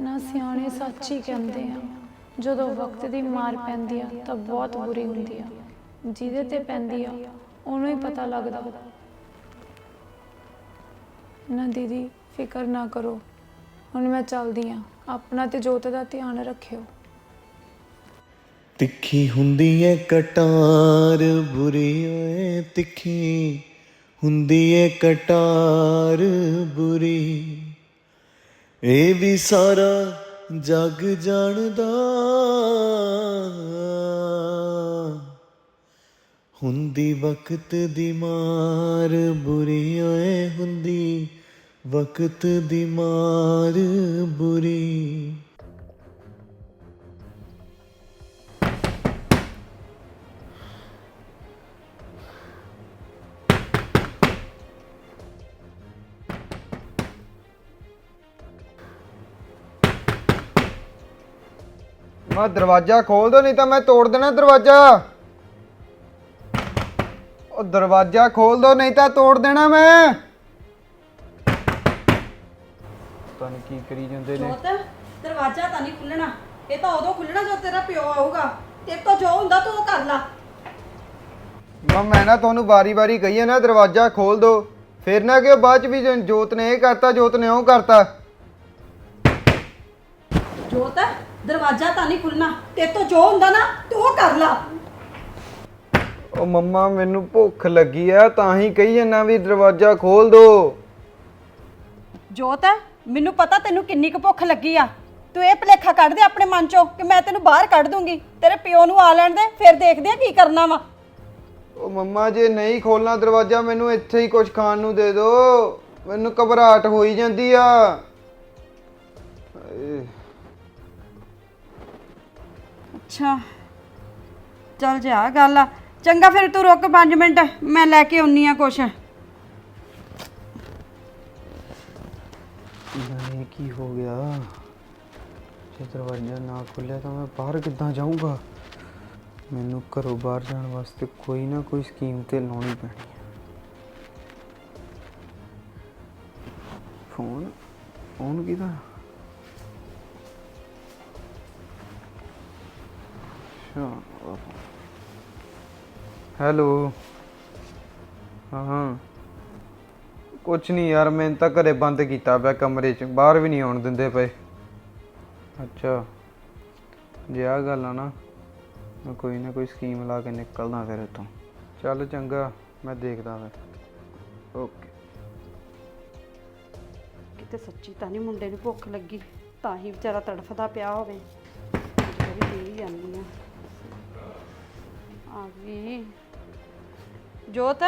ਨਾ ਸਿਆਣੇ ਸੱਚ ਹੀ ਕਹਿੰਦੇ ਆ। ਜਦੋਂ ਵਕਤ ਦੀ ਮਾਰ ਪੈਂਦੀ ਆ, ਤਾਂ ਬਹੁਤ ਬੁਰੀ ਹੁੰਦੀ ਆ। ਜਿਹਦੇ ਤੇ ਪੈਂਦੀ ਆ, ਉਹਨੂੰ ਹੀ ਪਤਾ ਲੱਗਦਾ। ਨਾ ਦੀਦੀ, ਫਿਕਰ ਨਾ ਕਰੋ। ਹੁਣ ਮੈਂ ਚੱਲਦੀ ਆ। ਆਪਣਾ ਤੇ ਜੋਤ ਦਾ ਧਿਆਨ ਰੱਖਿਓ। ਤਿੱਖੀ ਹੁੰਦੀ ਏ ਕਟਾਰ, ਬੁਰੀ ਓਏ ਤਿੱਖੀ। ਹੁੰਦੀ ਏ ਕਟਾਰ, ਬੁਰੀ। ਇਹ ਵੀ ਸਾਰਾ ਜਗ ਜਾਣਦਾ। ਹੁੰਦੀ ਵਕਤ ਦੀ ਮਾਰ ਬੁਰੀ ਓਏ ਹੁੰਦੀ ਵਕਤ ਦੀ ਮਾਰ, ਬੁਰੀ। ਮੈਂ ਦਰਵਾਜ਼ਾ ਖੋਲ ਦੋ ਨਹੀਂ ਤਾਂ ਮੈਂ ਤੋੜ ਦੇਣਾ ਦਰਵਾਜ਼ਾ। ਉਹ ਦਰਵਾਜ਼ਾ ਖੋਲ ਦੋ ਨਹੀਂ ਤਾਂ ਤੋੜ ਦੇਣਾ ਮੈਂ। ਪਤਾ ਨਹੀਂ ਕੀ ਕਰੀ ਜਾਂਦੇ ਨੇ। ਜੋਤ ਦਰਵਾਜ਼ਾ ਤਾਂ ਨਹੀਂ ਖੁੱਲਣਾ। ਇਹ ਤਾਂ ਉਦੋਂ ਖੁੱਲਣਾ ਜਦੋਂ ਤੇਰਾ ਪਿਓ ਆਊਗਾ। ਤੇਰੇ ਤੋਂ ਜੋ ਹੁੰਦਾ ਤੂੰ ਉਹ ਕਰ ਲਾ। ਮੈਂ ਮੈਂ ਨਾ ਤੁਹਾਨੂੰ ਵਾਰੀ-ਵਾਰੀ ਕਹੀ ਹੈ ਨਾ ਦਰਵਾਜ਼ਾ ਖੋਲ ਦੋ। ਫਿਰ ਨਾ ਕਿ ਬਾਅਦ ਚ ਵੀ ਜੋਤ ਨੇ ਇਹ ਕਰਤਾ ਜੋਤ ਨੇ ਉਹ ਕਰਤਾ। ਜੋਤ ਦਰਵਾਜ਼ਾ ਤਾਂ ਨਹੀਂ ਖੁੱਲਣਾ ਤੇਰੇ ਤੋਂ ਜੋ ਹੁੰਦਾ ਨਾ ਤੂੰ ਉਹ ਕਰ ਲਾ। ਉਹ ਮੰਮਾ ਮੈਨੂੰ ਭੁੱਖ ਲੱਗੀ ਆ ਤਾਂ ਹੀ ਕਹੀ ਜਾਂਦਾ ਵੀ ਦਰਵਾਜ਼ਾ ਖੋਲ ਦੋ। ਜੋਤ ਮੈਨੂੰ ਪਤਾ ਤੈਨੂੰ ਕਿੰਨੀ ਕੁ ਭੁੱਖ ਲੱਗੀ ਆ। ਤੂੰ ਇਹ ਭਲੇਖਾ ਕੱਢ ਦੇ ਆਪਣੇ ਮਨ ਚੋਂ ਕਿ ਮੈਂ ਤੈਨੂੰ ਬਾਹਰ ਕੱਢ ਦੂੰਗੀ। ਤੇਰੇ ਪਿਓ ਨੂੰ ਆ ਲੈਣ ਦੇ ਫਿਰ ਦੇਖਦੇ ਆ ਕੀ ਕਰਨਾ ਵਾ। ਉਹ ਮੰਮਾ ਜੇ ਨਹੀਂ ਖੋਲਣਾ ਦਰਵਾਜ਼ਾ ਮੈਨੂੰ ਇੱਥੇ ਹੀ ਕੁਝ ਖਾਣ ਨੂੰ ਦੇ ਦਿਓ ਮੈਨੂੰ ਘਬਰਾਹਟ ਹੋਈ ਜਾਂਦੀ ਆ। ਹਾਏ। ਅੱਛਾ। ਚੱਲ ਜਾ ਗੱਲ ਆ। ਚੰਗਾ ਫਿਰ ਤੂੰ ਰੁਕ 5 ਮਿੰਟ, ਮੈਂ ਲੈ ਕੇ ਆਉਣੀ ਆ ਕੁਛ। ਯਾਰ ਕੀ ਹੋ ਗਿਆ? ਜੇ ਦਰਵਾਜ਼ਾ ਨਾ ਖੁੱਲਿਆ ਤਾਂ ਮੈਂ ਬਾਹਰ ਕਿੱਦਾਂ ਜਾਊਂਗਾ? ਮੈਨੂੰ ਘਰੋਂ ਬਾਹਰ ਜਾਣ ਵਾਸਤੇ ਕੋਈ ਨਾ ਕੋਈ ਸਕੀਮ ਤੇ ਲਾਉਣੀ ਪੈਣੀ ਹੈ ਫੋਨ? ਫੋਨ ਕਿਹਦਾ? ਅੱਛਾ। ਹੈਲੋ ਹਾਂ। ਕੁਛ ਨਹੀਂ ਯਾਰ, ਮੈਂ ਤਾਂ ਘਰੇ ਬੰਦ ਕੀਤਾ ਪਿਆ ਕਮਰੇ 'ਚ, ਬਾਹਰ ਵੀ ਨਹੀਂ ਆਉਣ ਦਿੰਦੇ ਪਏ। ਅੱਛਾ। ਜੇ ਆ ਗੱਲ ਆ ਨਾ, ਮੈਂ ਕੋਈ ਨਾ ਕੋਈ ਸਕੀਮ ਲਾ ਕੇ ਨਿਕਲਦਾ ਫਿਰ ਇੱਥੋਂ। ਚੱਲ ਚੰਗਾ, ਮੈਂ ਦੇਖਦਾ ਫਿਰ। ਓਕੇ ਕਿਤੇ ਸੱਚੀ ਤਾਂ ਨਹੀਂ ਮੁੰਡੇ ਨੂੰ ਭੁੱਖ ਲੱਗੀ, ਤਾਂ ਹੀ ਵਿਚਾਰਾ ਤੜਫਦਾ ਪਿਆ ਹੋਵੇ। ਜਿਹੜੀ ਦੇ ਜਾਂਦੀ ਆ। ਆ ਗਈ ਜੋਤ?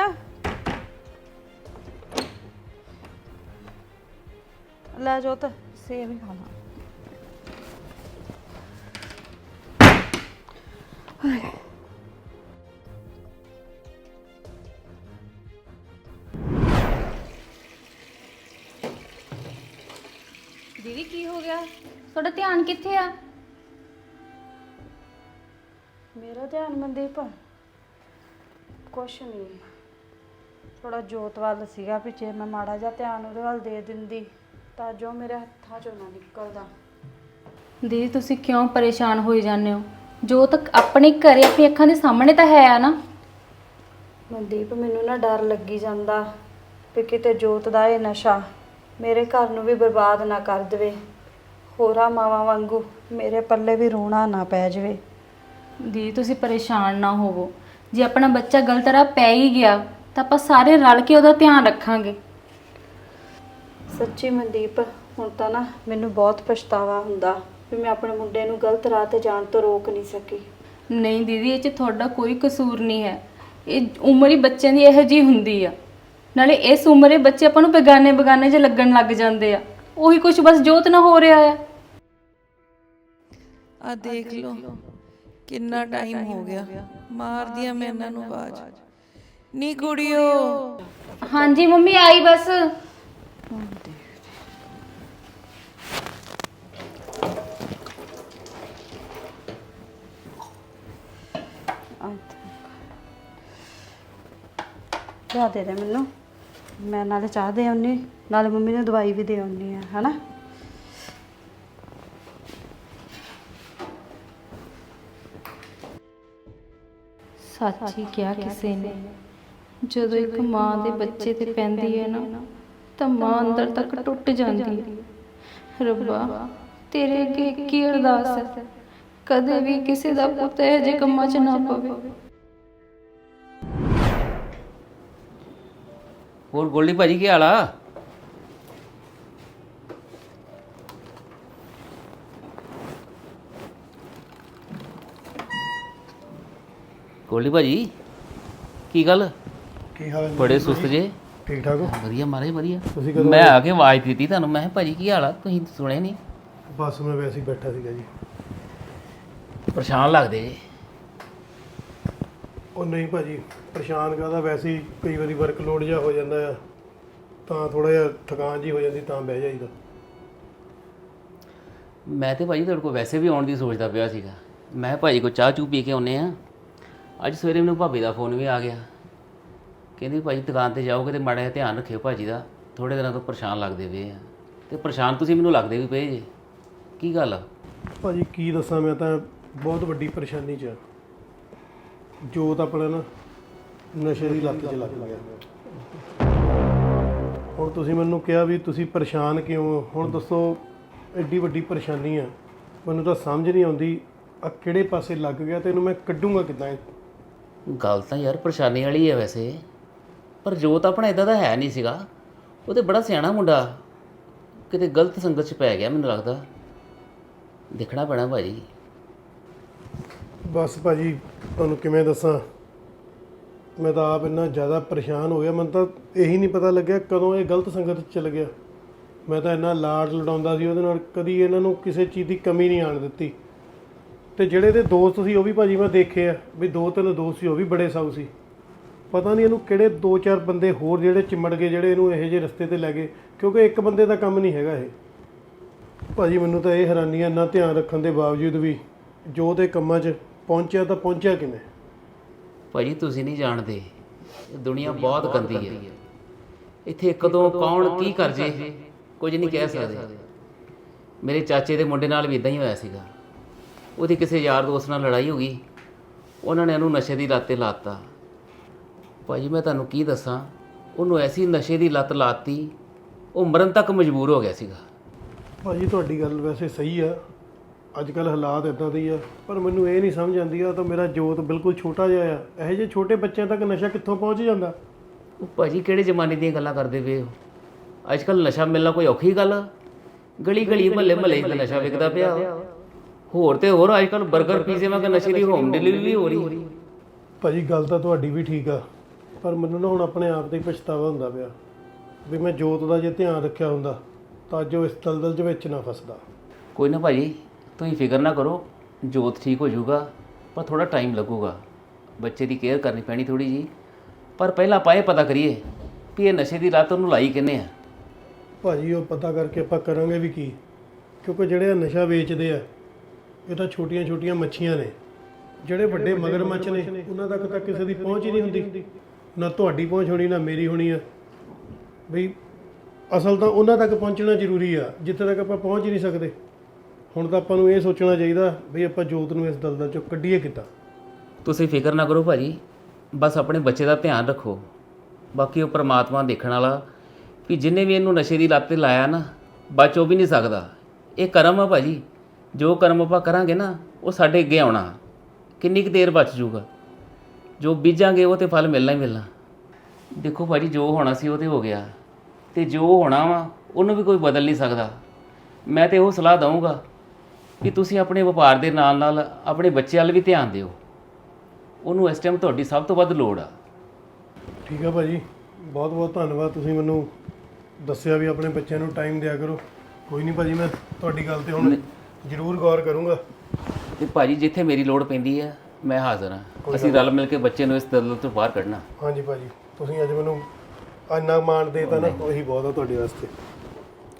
ਲੈ ਜੋਤ ਸੇਬ ਹੀ ਖਾਣਾ। ਦੀਦੀ ਕੀ ਹੋ ਗਿਆ? ਤੁਹਾਡਾ ਧਿਆਨ ਕਿੱਥੇ ਆ? ਮੇਰਾ ਧਿਆਨ ਮਨਦੀਪ ਕੁਛ ਨਹੀਂ ਥੋੜਾ ਜੋਤ ਵੱਲ ਸੀਗਾ ਵੀ ਜੇ ਮੈਂ ਮਾੜਾ ਜਿਹਾ ਧਿਆਨ ਉਹਦੇ ਵੱਲ ਦੇ ਦਿੰਦੀ ਤਾਂ ਜੋ ਮੇਰੇ ਹੱਥਾਂ ਚੋਂ ਨਾ ਨਿਕਲਦਾ। ਦੀਦੀ ਤੁਸੀਂ ਕਿਉਂ ਪਰੇਸ਼ਾਨ ਹੋਈ ਜਾਂਦੇ ਹੋ? ਜੋ ਤੱਕ ਆਪਣੇ ਘਰੇ ਆਪਣੀ ਅੱਖਾਂ ਦੇ ਸਾਹਮਣੇ ਤਾਂ ਹੈ ਆ ਨਾ। ਮਨਦੀਪ ਮੈਨੂੰ ਨਾ ਡਰ ਲੱਗੀ ਜਾਂਦਾ ਵੀ ਕਿਤੇ ਜੋਤ ਦਾ ਇਹ ਨਸ਼ਾ ਮੇਰੇ ਘਰ ਨੂੰ ਵੀ ਬਰਬਾਦ ਨਾ ਕਰ ਦੇਵੇ। ਹੋਰਾਂ ਮਾਵਾਂ ਵਾਂਗੂ ਮੇਰੇ ਪੱਲੇ ਵੀ ਰੋਣਾ ਨਾ ਪੈ ਜਾਵੇ। ਦੀਦੀ ਤੁਸੀਂ ਪਰੇਸ਼ਾਨ ਨਾ ਹੋਵੋ। ਜੇ ਆਪਣਾ ਬੱਚਾ ਗਲਤ ਰਾਹ ਪੈ ਹੀ ਗਿਆ ਤਾਂ ਆਪਾਂ ਸਾਰੇ ਰਲ ਕੇ ਉਹਦਾ ਧਿਆਨ ਰੱਖਾਂਗੇ। ਸੱਚੀ ਮਨਦੀਪ ਹੁਣ ਤਾਂ ਨਾ ਮੈਨੂੰ ਬਹੁਤ ਪਛਤਾਵਾ ਹੁੰਦਾ ਵੀ ਮੈਂ ਆਪਣੇ ਮੁੰਡੇ ਨੂੰ ਗਲਤ ਰਾਹ ਤੇ ਜਾਣ ਤੋਂ ਰੋਕ ਨਹੀਂ ਸਕੀ। ਨਹੀਂ ਦੀਦੀ ਇਹ 'ਚ ਤੁਹਾਡਾ ਕੋਈ ਕਸੂਰ ਨਹੀਂ ਹੈ। ਇਹ ਉਮਰ ਹੀ ਬੱਚਿਆਂ ਦੀ ਇਹੋ ਜਿਹੀ ਹੁੰਦੀ ਆ। ਨਾਲੇ ਇਸ ਉਮਰੇ ਬੱਚੇ ਆਪਾਂ ਨੂੰ ਬੇਗਾਨੇ ਬੇਗਾਨੇ 'ਚ ਲੱਗਣ ਲੱਗ ਜਾਂਦੇ ਆ। ਉਹੀ ਕੁਝ ਬਸ ਜੋਤ ਨਾ ਹੋ ਰਿਹਾ ਆ। ਆ ਦੇਖ ਲਓ। ਕਿੰਨਾ ਟਾਈਮ ਹੋ ਗਿਆ? ਮਾਰਦੀ ਆ ਮੈਂ ਇਹਨਾਂ ਨੂੰ ਆਵਾਜ਼। ਨੀ ਕੁੜੀਓ। ਹਾਂਜੀ ਮੰਮੀ ਆਈ ਬਸ। ਚਾਹ ਦੇ ਦੇ ਮੈਨੂੰ। ਮੈਂ ਨਾਲੇ ਚਾਹ ਦੇ ਆਉਣੀ ਨਾਲੇ ਮੰਮੀ ਨੂੰ ਦਵਾਈ ਵੀ ਦੇ ਆਉਣੀ ਆ ਹਨਾ? ਸੱਚ ਹੀ ਕਿਹਾ ਕਿਸੇ ਨੇ ਜਦੋਂ ਇੱਕ ਮਾਂ ਦੇ ਬੱਚੇ ਤੇ ਪੈਂਦੀ ਹੈ ਨਾ ਤਾਂ ਮਾਂ ਅੰਦਰ ਤੱਕ ਟੁੱਟ ਜਾਂਦੀ ਹੈ। ਰੱਬਾ ਤੇਰੇ ਅੱਗੇ ਕੀ ਅਰਦਾਸ ਹੈ? ਕਦੇ ਵੀ ਕਿਸੇ ਦਾ ਪੁੱਤ ਇਹੋ ਜਿਹੇ ਕੰਮਾਂ 'ਚ ਨਾ ਪਵੇ। ਹੋਰ ਗੋਲਡੀ ਭਾਜੀ ਕੀ ਹਾਲ ਆ? ਗੋਲਡੀ ਭਾਜੀ ਕੀ ਗੱਲ? ਕੀ ਹਾਲ ਹੈ? ਬੜੇ ਸੁਸਤ ਜੇ। ਠੀਕ ਠਾਕ ਹੋ? ਵਧੀਆ ਮਾਰੇ ਵਧੀਆ। ਤੁਸੀਂ ਕਦੋਂ ਮੈਂ ਆ ਕੇ ਆਵਾਜ਼ ਦਿੱਤੀ ਤੁਹਾਨੂੰ ਮੈਂ ਕਿਹਾ ਭਾਜੀ ਕੀ ਹਾਲ ਆ? ਤੁਸੀਂ ਸੁਣਿਆ ਨਹੀਂ। ਬਸ ਮੈਂ ਵੈਸੇ ਹੀ ਬੈਠਾ ਸੀਗਾ ਜੀ। ਪਰੇਸ਼ਾਨ ਲੱਗਦੇ ਜੇ। ਉਹ ਨਹੀਂ ਭਾਜੀ ਪਰੇਸ਼ਾਨ ਕਰਦਾ ਵੈਸੇ ਹੀ ਕਈ ਵਾਰੀ ਵਰਕਲੋਡ ਜਿਹਾ ਹੋ ਜਾਂਦਾ ਆ। ਤਾਂ ਥੋੜਾ ਜਿਹਾ ਥਕਾਨ ਜੀ ਹੋ ਜਾਂਦੀ ਤਾਂ ਬਹਿ ਜਾਈਦਾ। ਮੈਂ ਤੇ ਭਾਜੀ ਤੁਹਾਡੇ ਕੋਲ ਵੈਸੇ ਵੀ ਆਉਣ ਦੀ ਸੋਚਦਾ ਪਿਆ ਸੀਗਾ। ਮੈਂ ਕਿਹਾ ਭਾਜੀ ਕੋ ਚਾਹ ਚੂ ਪੀ ਕੇ ਆਉਨੇ ਆ ਅੱਜ ਸਵੇਰੇ ਮੈਨੂੰ ਭਾਬੀ ਦਾ ਫੋਨ ਵੀ ਆ ਗਿਆ। ਕਹਿੰਦੀ ਭਾਜੀ ਦੁਕਾਨ ਤੇ ਜਾਓਗੇ ਤੇ ਮਾੜਾ ਜਿਹਾ ਧਿਆਨ ਰੱਖਿਓ ਭਾਜੀ ਦਾ ਥੋੜੇ ਦਿਨਾਂ ਤੋਂ ਪਰੇਸ਼ਾਨ ਲੱਗਦੇ ਪਏ ਆ। ਤੇ ਪਰੇਸ਼ਾਨ ਤੁਸੀਂ ਮੈਨੂੰ ਲੱਗਦੇ ਵੀ ਪਏ ਜੇ। ਕੀ ਗੱਲ ਆ? ਭਾਜੀ, ਕੀ ਦੱਸਾਂ ਮੈਂ ਤਾਂ ਬਹੁਤ ਵੱਡੀ ਪਰੇਸ਼ਾਨੀ 'ਚ ਆ। ਜੋਤ ਆਪਣਾ ਨਾ ਨਸ਼ੇ ਦੀ ਲੱਤ 'ਚ ਲੱਗ ਗਿਆ। ਹੁਣ ਤੁਸੀਂ ਮੈਨੂੰ ਕਿਹਾ ਵੀ ਤੁਸੀਂ ਪਰੇਸ਼ਾਨ ਕਿਉਂ ਹੋ? ਹੁਣ ਦੱਸੋ, ਐਡੀ ਵੱਡੀ ਪਰੇਸ਼ਾਨੀ ਆ। ਮੈਨੂੰ ਤਾਂ ਸਮਝ ਨਹੀਂ ਆਉਂਦੀ ਆ ਕਿਹੜੇ ਪਾਸੇ ਲੱਗ ਗਿਆ ਤੇ ਇਹਨੂੰ ਮੈਂ ਕੱਢੂੰਗਾ ਕਿੱਦਾਂ? ਗੱਲ ਤਾਂ ਯਾਰ ਪਰੇਸ਼ਾਨੀ ਵਾਲੀ ਹੈ ਵੈਸੇ। ਪਰ ਜੋਤ ਆਪਣਾ ਇਦਾਂ ਦਾ ਹੈ ਨਹੀਂ ਸੀਗਾ। ਉਹ ਤੇ ਬੜਾ ਸਿਆਣਾ ਮੁੰਡਾ। ਕਿਤੇ ਗਲਤ ਸੰਗਤ 'ਚ ਪੈ ਗਿਆ ਮੈਨੂੰ ਲੱਗਦਾ। ਦੇਖਣਾ ਪੈਣਾ ਭਾਜੀ। ਬਸ ਭਾਜੀ, ਤੁਹਾਨੂੰ ਕਿਵੇਂ ਦੱਸਾਂ? ਮੈਂ ਤਾਂ ਆਪ ਇੰਨਾ ਜ਼ਿਆਦਾ ਪਰੇਸ਼ਾਨ ਹੋ ਗਿਆ। ਮੈਨੂੰ ਤਾਂ ਇਹੀ ਨਹੀਂ ਪਤਾ ਲੱਗਿਆ ਕਦੋਂ ਇਹ ਗਲਤ ਸੰਗਤ 'ਚ ਚਲ ਗਿਆ। ਮੈਂ ਤਾਂ ਇੰਨਾ ਲਾਡ ਲੜਾਉਂਦਾ ਸੀ, ਉਹਦੇ ਨਾਲ ਕਦੀ ਇਹਨਾਂ ਨੂੰ ਕਿਸੇ ਚੀਜ਼ ਦੀ ਕਮੀ ਨਹੀਂ ਆਣ ਦਿੱਤੀ। ਤੇ ਜਿਹੜੇ ਦੇ ਦੋਸਤ ਸੀ ਉਹ ਵੀ ਭਾਜੀ ਮੈਂ ਦੇਖੇ ਆ ਵੀ ਦੋ ਤਿੰਨ ਦੋਸਤ ਸੀ ਉਹ ਵੀ ਬੜੇ ਸਾਊ ਸੀ। ਪਤਾ ਨਹੀਂ ਇਹਨੂੰ ਕਿਹੜੇ ਦੋ ਚਾਰ ਬੰਦੇ ਹੋਰ ਜਿਹੜੇ ਚਿਮੜ ਗਏ ਜਿਹੜੇ ਇਹਨੂੰ ਇਹੋ ਜਿਹੇ ਰਸਤੇ ਤੇ ਲੈ ਗਏ ਕਿਉਂਕਿ ਇੱਕ ਬੰਦੇ ਦਾ ਕੰਮ ਨਹੀਂ ਹੈਗਾ ਇਹ। ਭਾਜੀ ਮੈਨੂੰ ਤਾਂ ਇਹ ਹੈਰਾਨੀ ਆ ਇੰਨਾ ਧਿਆਨ ਰੱਖਣ ਦੇ ਬਾਵਜੂਦ ਵੀ ਜੋ ਤੇ ਕੰਮਾਂ 'ਚ ਪਹੁੰਚਿਆ ਤਾਂ ਪਹੁੰਚਿਆ ਕਿਵੇਂ? ਭਾਜੀ ਤੁਸੀਂ ਨਹੀਂ ਜਾਣਦੇ ਇਹ ਦੁਨੀਆ ਬਹੁਤ ਗੰਦੀ ਹੈ। ਇੱਥੇ ਕਦੋਂ ਕੌਣ ਕੀ ਕਰ ਜੇ ਕੁਝ ਨਹੀਂ ਕਹਿ ਸਕਦੇ। ਮੇਰੇ ਚਾਚੇ ਦੇ ਮੁੰਡੇ ਨਾਲ ਵੀ ਇਦਾਂ ਹੀ ਹੋਇਆ ਸੀਗਾ। ਉਹਦੀ ਕਿਸੇ ਯਾਰ ਦੋਸਤ ਨਾਲ ਲੜਾਈ ਹੋ ਗਈ। ਉਹਨਾਂ ਨੇ ਉਹਨੂੰ ਨਸ਼ੇ ਦੀ ਲੱਤ ਤੇ ਲਾਤਾ। ਭਾਜੀ ਮੈਂ ਤੁਹਾਨੂੰ ਕੀ ਦੱਸਾਂ? ਉਹਨੂੰ ਐਸੀ ਨਸ਼ੇ ਦੀ ਲੱਤ ਲਾਤੀ ਉਹ ਮਰਨ ਤੱਕ ਮਜਬੂਰ ਹੋ ਗਿਆ ਸੀਗਾ। ਭਾਜੀ ਤੁਹਾਡੀ ਗੱਲ ਵੈਸੇ ਸਹੀ ਆ। ਅੱਜ ਕੱਲ ਹਾਲਾਤ ਇਦਾਂ ਦੇ ਹੀ ਆ। ਪਰ ਮੈਨੂੰ ਇਹ ਨਹੀਂ ਸਮਝ ਆਉਂਦੀ ਆ ਤਾਂ ਮੇਰਾ ਜੋਤ ਬਿਲਕੁਲ ਛੋਟਾ ਜਿਹਾ ਆ। ਇਹੋ ਜਿਹੇ ਛੋਟੇ ਬੱਚਿਆਂ ਤੱਕ ਨਸ਼ਾ ਕਿੱਥੋਂ ਪਹੁੰਚ ਜਾਂਦਾ? ਉਹ ਭਾਜੀ ਕਿਹੜੇ ਜ਼ਮਾਨੇ ਦੀਆਂ ਗੱਲਾਂ ਕਰਦੇ ਪਏ ਹੋ? ਅੱਜ ਕੱਲ ਨਸ਼ਾ ਮਿਲਣਾ ਕੋਈ ਔਖੀ ਗੱਲ ਆ। ਗਲੀ ਗਲੀ ਮਹੱਲੇ ਮਹੱਲੇ 'ਚ ਨਸ਼ਾ ਵਿਕਦਾ ਪਿਆ। ਹੋਰ ਤੇ ਹੋਰ ਅੱਜ ਕੱਲ 버ਗਰ ਪੀਜ਼ੇ ਵਾਂਗ ਨਸ਼ੇ ਦੀ ਹੋਮ ਡਿਲੀਵਰੀ ਵੀ ਹੋ ਰਹੀ। ਭਾਜੀ ਗੱਲ ਤਾਂ ਤੁਹਾਡੀ ਵੀ ਠੀਕ ਆ ਪਰ ਮੈਨੂੰ ਨਾ ਹੁਣ ਆਪਣੇ ਆਪ ਤੇ ਹੀ ਪਛਤਾਵਾ ਹੁੰਦਾ ਪਿਆ ਵੀ ਮੈਂ ਜੋਤ ਦਾ ਜੇ ਧਿਆਨ ਰੱਖਿਆ ਹੁੰਦਾ ਤਾਂ ਅੱਜ ਉਹ ਇਸ ਦਲਦਲ ਦੇ ਵਿੱਚ ਨਾ ਫਸਦਾ। ਕੋਈ ਨਾ ਭਾਜੀ ਤੁਸੀਂ ਫਿਕਰ ਨਾ ਕਰੋ ਜੋਤ ਠੀਕ ਹੋ ਜਾਊਗਾ ਪਰ ਥੋੜਾ ਟਾਈਮ ਲੱਗੂਗਾ। ਬੱਚੇ ਦੀ ਕੇਅਰ ਕਰਨੀ ਪੈਣੀ ਥੋੜੀ ਜੀ ਪਰ ਪਹਿਲਾਂ ਆਪਾਂ ਇਹ ਪਤਾ ਕਰੀਏ ਵੀ ਇਹ ਨਸ਼ੇ ਦੀ ਲੱਤ ਉਹਨੂੰ ਲਾਈ ਕਿੰਨੇ ਆ। ਭਾਜੀ ਉਹ ਪਤਾ ਕਰਕੇ ਆਪਾਂ ਕਰਾਂਗੇ ਵੀ ਕੀ ਕਿਉਂਕਿ ਜਿਹੜੇ ਨਸ਼ਾ ਵੇਚਦੇ ਆ ਇਹ ਤਾਂ ਛੋਟੀਆਂ-ਛੋਟੀਆਂ ਮੱਛੀਆਂ ਨੇ। ਜਿਹੜੇ ਵੱਡੇ ਮਗਰਮੱਛ ਨੇ ਉਹਨਾਂ ਤੱਕ ਤਾਂ ਕਿਸੇ ਦੀ ਪਹੁੰਚ ਹੀ ਨਹੀਂ ਹੁੰਦੀ। ਨਾ ਤੁਹਾਡੀ ਪਹੁੰਚ ਹੋਣੀ ਨਾ ਮੇਰੀ ਹੋਣੀ ਆ। ਬਈ ਅਸਲ ਤਾਂ ਉਹਨਾਂ ਤੱਕ ਪਹੁੰਚਣਾ ਜ਼ਰੂਰੀ ਆ ਜਿੱਥੇ ਤੱਕ ਆਪਾਂ ਪਹੁੰਚ ਹੀ ਨਹੀਂ ਸਕਦੇ। ਹੁਣ ਤਾਂ ਆਪਾਂ ਨੂੰ ਇਹ ਸੋਚਣਾ ਚਾਹੀਦਾ ਵੀ ਆਪਾਂ ਜੋਤ ਨੂੰ ਇਸ ਦਲਦਲ ਚੋਂ ਕੱਢੀਏ ਕਿੱਦਾਂ? ਤੁਸੀਂ ਫਿਕਰ ਨਾ ਕਰੋ ਭਾਜੀ ਬਸ ਆਪਣੇ ਬੱਚੇ ਦਾ ਧਿਆਨ ਰੱਖੋ। ਬਾਕੀ ਉਹ ਪ੍ਰਮਾਤਮਾ ਦੇਖਣ ਵਾਲਾ ਕਿ ਜਿੰਨੇ ਵੀ ਇਹਨੂੰ ਨਸ਼ੇ ਦੀ ਲੱਤ ਤੇ ਲਾਇਆ ਨਾ ਬਚ ਉਹ ਵੀ ਨਹੀਂ ਸਕਦਾ। ਇਹ ਕਰਮ ਆ ਭਾਜੀ। ਜੋ ਕਰਮ ਆਪਾਂ ਕਰਾਂਗੇ ਨਾ ਉਹ ਸਾਡੇ ਅੱਗੇ ਆਉਣਾ। ਕਿੰਨੀ ਕੁ ਦੇਰ ਬਚ ਜਾਊਗਾ ਜੋ ਬੀਜਾਂਗੇ ਉਹ ਤੇ ਫਲ ਮਿਲਣਾ ਹੀ ਮਿਲਣਾ। ਦੇਖੋ ਭਾਜੀ ਜੋ ਹੋਣਾ ਸੀ ਉਹ ਤੇ ਹੋ ਗਿਆ। ਤੇ ਜੋ ਹੋਣਾ ਵਾ ਉਹਨੂੰ ਵੀ ਕੋਈ ਬਦਲ ਨਹੀਂ ਸਕਦਾ। ਮੈਂ ਤੇ ਉਹ ਸਲਾਹ ਦਊਂਗਾ ਕਿ ਤੁਸੀਂ ਆਪਣੇ ਵਪਾਰ ਦੇ ਨਾਲ ਨਾਲ ਆਪਣੇ ਬੱਚੇ ਵੱਲ ਵੀ ਧਿਆਨ ਦਿਓ। ਉਹਨੂੰ ਇਸ ਟਾਈਮ ਤੁਹਾਡੀ ਸਭ ਤੋਂ ਵੱਧ ਲੋੜ ਆ। ਠੀਕ ਆ ਭਾਜੀ। ਬਹੁਤ ਬਹੁਤ ਧੰਨਵਾਦ। ਤੁਸੀਂ ਮੈਨੂੰ ਦੱਸਿਆ ਵੀ ਆਪਣੇ ਬੱਚਿਆਂ ਨੂੰ ਟਾਈਮ ਦਿਆ ਕਰੋ। ਕੋਈ ਨਹੀਂ ਭਾਜੀ ਮੈਂ ਤੁਹਾਡੀ ਗੱਲ ਤੇ ਹੁਣ ਜ਼ਰੂਰ ਗੌਰ ਕਰੂੰਗਾ। ਤੇ ਭਾਜੀ ਜਿੱਥੇ ਮੇਰੀ ਲੋੜ ਪੈਂਦੀ ਹੈ ਮੈਂ ਹਾਜ਼ਰ ਹਾਂ। ਅਸੀਂ ਰਲ ਮਿਲ ਕੇ ਬੱਚੇ ਨੂੰ ਇਸ ਦਲਦਲ ਤੋਂ ਬਾਹਰ ਕੱਢਣਾ। ਹਾਂਜੀ ਭਾਜੀ ਤੁਸੀਂ ਅੱਜ ਮੈਨੂੰ ਇੰਨਾ ਮਾਣ ਦੇਤਾ ਨਾ ਉਹੀ ਬਹੁਤ ਆ ਤੁਹਾਡੇ ਵਾਸਤੇ।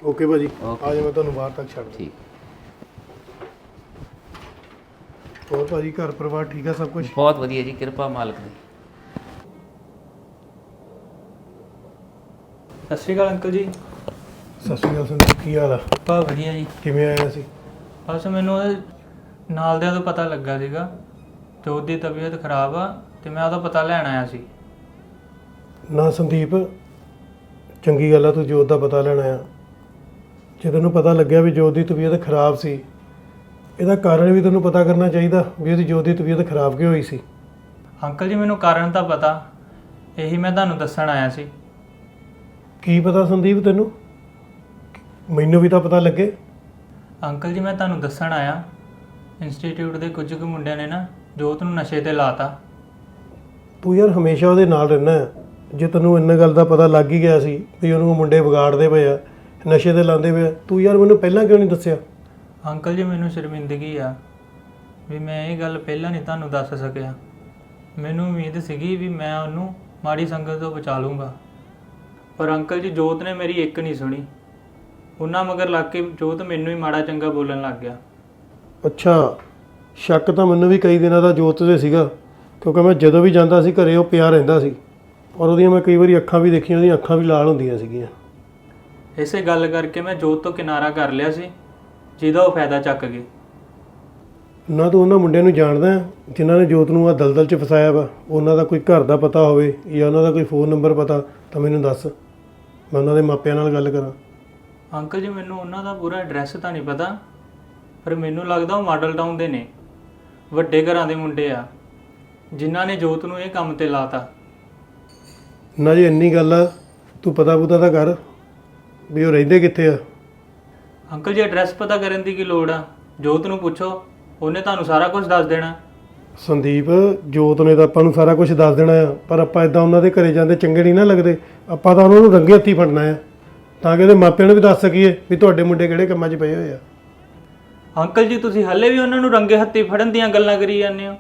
ਓਕੇ ਭਾਜੀ Okay. ਅੱਜ ਮੈਂ ਤੁਹਾਨੂੰ ਬਾਹਰ ਤੱਕ ਛੱਡ ਠੀਕ। ਹੋਰ ਭਾਜੀ ਘਰ ਪਰਿਵਾਰ ਠੀਕ ਆ ਸਭ ਕੁਝ ਬਹੁਤ ਵਧੀਆ ਜੀ ਕਿਰਪਾ ਮਾਲਕ ਦੀ। ਸਤਿ ਸ਼੍ਰੀ ਅਕਾਲ ਅੰਕਲ ਜੀ। ਸਤਿ ਸ਼੍ਰੀ ਅਕਾਲ ਸੰਦੀਪ ਕੀ ਹਾਲ ਆ? ਬਾ ਵਧੀਆ ਜੀ। ਕਿਵੇਂ ਆਇਆ ਸੀ ਬਸ ਮੈਨੂੰ ਉਹਦੇ ਨਾਲ ਦਿਆਂ ਤੋਂ ਪਤਾ ਲੱਗਾ ਸੀਗਾ ਤੇ ਉਹਦੀ ਤਬੀਅਤ ਖਰਾਬ ਆ ਤੇ ਮੈਂ ਉਹਦਾ ਪਤਾ ਲੈਣ ਆਇਆ ਸੀ। ਨਾ ਸੰਦੀਪ ਚੰਗੀ ਗੱਲ ਆ ਤੂੰ ਜੋਤ ਦਾ ਪਤਾ ਲੈਣ ਆਇਆ। ਜੇ ਤੈਨੂੰ ਪਤਾ ਲੱਗਿਆ ਵੀ ਜੋਤ ਦੀ ਤਬੀਅਤ ਖਰਾਬ ਸੀ ਇਹਦਾ ਕਾਰਨ ਵੀ ਤੈਨੂੰ ਪਤਾ ਕਰਨਾ ਚਾਹੀਦਾ ਵੀ ਉਹਦੀ ਜੋਤ ਦੀ ਤਬੀਅਤ ਖਰਾਬ ਕਿਉਂ ਹੋਈ ਸੀ। ਅੰਕਲ ਜੀ ਮੈਨੂੰ ਕਾਰਨ ਤਾਂ ਪਤਾ ਇਹੀ ਮੈਂ ਤੁਹਾਨੂੰ ਦੱਸਣ ਆਇਆ ਸੀ। ਕੀ ਪਤਾ ਸੰਦੀਪ ਤੈਨੂੰ? ਮੈਨੂੰ ਵੀ ਤਾਂ ਪਤਾ ਲੱਗੇ। ਅੰਕਲ ਜੀ ਮੈਂ ਤੁਹਾਨੂੰ ਦੱਸਣ ਆਇਆ। ਇੰਸਟੀਚਿਊਟ ਦੇ ਕੁਝ ਕੁ ਮੁੰਡਿਆਂ ਨੇ ਨਾ ਜੋਤ ਨੂੰ ਨਸ਼ੇ ਤੇ ਲਾਤਾ। ਤੂੰ ਯਾਰ ਹਮੇਸ਼ਾ ਉਹਦੇ ਨਾਲ ਰਹਿਣਾ ਹੈ। ਜੇ ਤੈਨੂੰ ਇੰਨਾ ਗੱਲ ਦਾ ਪਤਾ ਲੱਗ ਹੀ ਗਿਆ ਸੀ ਵੀ ਉਹਨੂੰ ਉਹ ਮੁੰਡੇ ਵਿਗਾੜਦੇ ਪਏ ਆ ਨਸ਼ੇ ਤੇ ਲਾਉਂਦੇ ਪਏ ਆ ਤੂੰ ਯਾਰ ਮੈਨੂੰ ਪਹਿਲਾਂ ਕਿਉਂ ਨਹੀਂ ਦੱਸਿਆ? ਅੰਕਲ ਜੀ ਮੈਨੂੰ ਸ਼ਰਮਿੰਦਗੀ ਆ ਵੀ ਮੈਂ ਇਹ ਗੱਲ ਪਹਿਲਾਂ ਨਹੀਂ ਤੁਹਾਨੂੰ ਦੱਸ ਸਕਿਆ। ਮੈਨੂੰ ਉਮੀਦ ਸੀਗੀ ਵੀ ਮੈਂ ਉਹਨੂੰ ਮਾੜੀ ਸੰਗਤ ਤੋਂ ਬਚਾ ਲੂੰਗਾ ਪਰ ਅੰਕਲ ਜੀ ਜੋਤ ਨੇ ਮੇਰੀ ਇੱਕ ਨਹੀਂ ਸੁਣੀ। ਉਹਨਾਂ ਮਗਰ ਲੱਗ ਕੇ ਜੋਤ ਮੈਨੂੰ ਹੀ ਮਾੜਾ ਚੰਗਾ ਬੋਲਣ ਲੱਗ ਗਿਆ। ਅੱਛਾ ਸ਼ੱਕ ਤਾਂ ਮੈਨੂੰ ਵੀ ਕਈ ਦਿਨਾਂ ਦਾ ਜੋਤ ਤੇ ਸੀਗਾ ਕਿਉਂਕਿ ਮੈਂ ਜਦੋਂ ਵੀ ਜਾਂਦਾ ਸੀ ਘਰੇ ਉਹ ਪਿਆ ਰਹਿੰਦਾ ਸੀ। ਔਰ ਉਹਦੀਆਂ ਮੈਂ ਕਈ ਵਾਰੀ ਅੱਖਾਂ ਵੀ ਦੇਖੀਆਂ ਉਹਦੀਆਂ ਅੱਖਾਂ ਵੀ ਲਾਲ ਹੁੰਦੀਆਂ ਸੀਗੀਆਂ। ਇਸੇ ਗੱਲ ਕਰਕੇ ਮੈਂ ਜੋਤ ਤੋਂ ਕਿਨਾਰਾ ਕਰ ਲਿਆ ਸੀ ਜਿਹਦਾ ਉਹ ਫਾਇਦਾ ਚੱਕ ਗਏ। ਨਾ ਤੂੰ ਉਹਨਾਂ ਮੁੰਡਿਆਂ ਨੂੰ ਜਾਣਦਾ ਹੈ, ਜਿਨ੍ਹਾਂ ਨੇ ਜੋਤ ਨੂੰ ਆ ਦਲਦਲ 'ਚ ਫਸਾਇਆ ਵਾ। ਉਹਨਾਂ ਦਾ ਕੋਈ ਘਰ ਦਾ ਪਤਾ ਹੋਵੇ ਜਾਂ ਉਹਨਾਂ ਦਾ ਕੋਈ ਫੋਨ ਨੰਬਰ ਪਤਾ ਤਾਂ ਮੈਨੂੰ ਦੱਸ। ਮੈਂ ਉਹਨਾਂ ਦੇ ਮਾਪਿਆਂ ਨਾਲ ਗੱਲ ਕਰਾਂ। ਅੰਕਲ ਜੀ ਮੈਨੂੰ ਉਹਨਾਂ ਦਾ ਪੂਰਾ ਐਡਰੈਸ ਤਾਂ ਨਹੀਂ ਪਤਾ ਪਰ ਮੈਨੂੰ ਲੱਗਦਾ ਉਹ ਮਾਡਲ ਟਾਊਨ ਦੇ ਨੇ। ਵੱਡੇ ਘਰਾਂ ਦੇ ਮੁੰਡੇ ਆ ਜਿਨ੍ਹਾਂ ਨੇ ਜੋਤ ਨੂੰ ਇਹ ਕੰਮ ਤੇ ਲਾਤਾ। ਨਾ ਜੇ ਇੰਨੀ ਗੱਲ ਆ ਤੂੰ ਪਤਾ ਪੁਤਾ ਤਾਂ ਕਰ ਵੀ ਉਹ ਰਹਿੰਦੇ ਕਿੱਥੇ ਆ। ਅੰਕਲ ਜੀ ਐਡਰੈਸ ਪਤਾ ਕਰਨ ਦੀ ਕੀ ਲੋੜ ਆ? ਜੋਤ ਨੂੰ ਪੁੱਛੋ ਉਹਨੇ ਤੁਹਾਨੂੰ ਸਾਰਾ ਕੁਝ ਦੱਸ ਦੇਣਾ। ਸੰਦੀਪ ਜੋਤ ਨੇ ਤਾਂ ਆਪਾਂ ਨੂੰ ਸਾਰਾ ਕੁਝ ਦੱਸ ਦੇਣਾ ਆ ਪਰ ਆਪਾਂ ਇਦਾਂ ਉਹਨਾਂ ਦੇ ਘਰੇ ਜਾਂਦੇ ਚੰਗੇ ਨਹੀਂ ਨਾ ਲੱਗਦੇ। ਆਪਾਂ ਤਾਂ ਉਹਨਾਂ ਨੂੰ ਰੰਗੇ ਹੱਥੀ ਫੜਨਾ ਆ। ਤਾਂ ਕਿ ਉਹਦੇ ਮਾਪਿਆਂ ਨੂੰ ਵੀ ਦੱਸ ਸਕੀਏ ਵੀ ਤੁਹਾਡੇ ਮੁੰਡੇ ਕਿਹੜੇ ਕੰਮਾਂ 'ਚ ਪਏ ਹੋਏ ਆ। ਅੰਕਲ ਜੀ ਤੁਸੀਂ ਹੱਲੇ ਵੀ ਉਹਨਾਂ ਨੂੰ ਰੰਗੇ ਹੱਥੀ ਫੜਨ ਦੀਆਂ ਗੱਲਾਂ ਕਰੀ ਜਾਂਦੇ ਹੋ।